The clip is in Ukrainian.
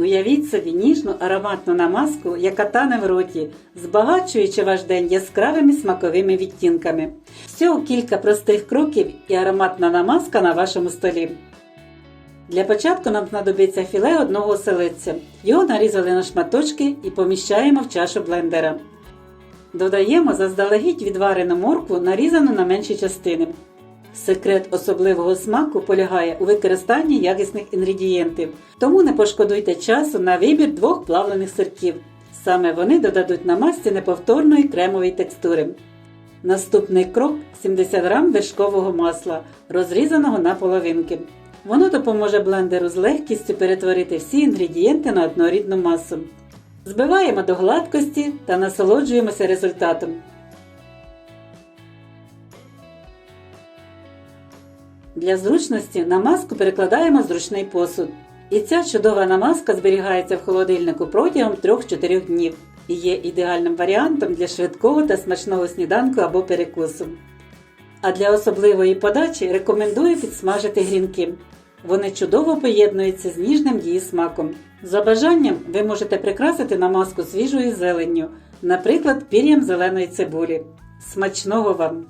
Уявіть собі ніжну ароматну намазку, яка тане в роті, збагачуючи ваш день яскравими смаковими відтінками. Всього кілька простих кроків і ароматна намазка на вашому столі. Для початку нам знадобиться філе одного оселедця. Його нарізали на шматочки і поміщаємо в чашу блендера. Додаємо заздалегідь відварену моркву, нарізану на менші частини. Секрет особливого смаку полягає у використанні якісних інгредієнтів, тому не пошкодуйте часу на вибір двох плавлених сирків. Саме вони додадуть на масці неповторної кремової текстури. Наступний крок 70 г вершкового масла, розрізаного на половинки. Воно допоможе блендеру з легкістю перетворити всі інгредієнти на однорідну масу. Збиваємо до гладкості та насолоджуємося результатом. Для зручності намазку перекладаємо зручний посуд. І ця чудова намазка зберігається в холодильнику протягом 3-4 днів і є ідеальним варіантом для швидкого та смачного сніданку або перекусу. А для особливої подачі рекомендую підсмажити грінки. Вони чудово поєднуються з ніжним її смаком. За бажанням ви можете прикрасити намазку свіжою зеленню, наприклад, пір'ям зеленої цибулі. Смачного вам!